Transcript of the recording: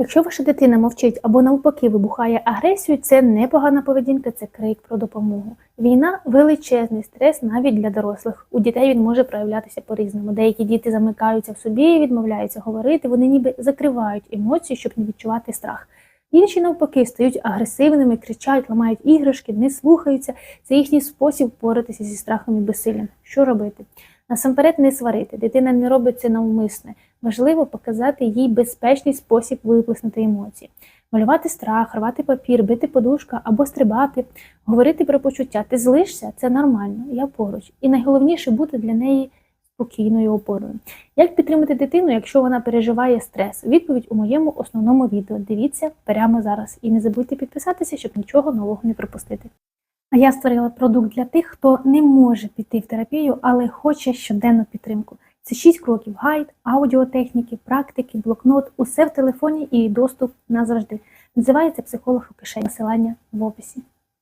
Якщо ваша дитина мовчить або навпаки вибухає агресію, це не погана поведінка, це крик про допомогу. Війна величезний стрес навіть для дорослих. У дітей він може проявлятися по-різному. Деякі діти замикаються в собі, відмовляються говорити, вони ніби закривають емоції, щоб не відчувати страх. Інші навпаки стають агресивними, кричать, ламають іграшки, не слухаються. Це їхній спосіб боротися зі страхом і безсиллям. Що робити? Насамперед не сварити. Дитина не робить це навмисне. Важливо показати їй безпечний спосіб виплеснути емоції. Малювати страх, рвати папір, бити подушка або стрибати, говорити про почуття. Ти злишся, це нормально, я поруч. І найголовніше бути для неї спокійною опорою. Як підтримати дитину, якщо вона переживає стрес? Відповідь у моєму основному відео. Дивіться прямо зараз. І не забудьте підписатися, щоб нічого нового не пропустити. А я створила продукт для тих, хто не може піти в терапію, але хоче щоденну підтримку. Це 6 кроків: гайд, аудіотехніки, практики, блокнот, усе в телефоні і доступ назавжди. Називається психолог у кишені. Посилання в описі.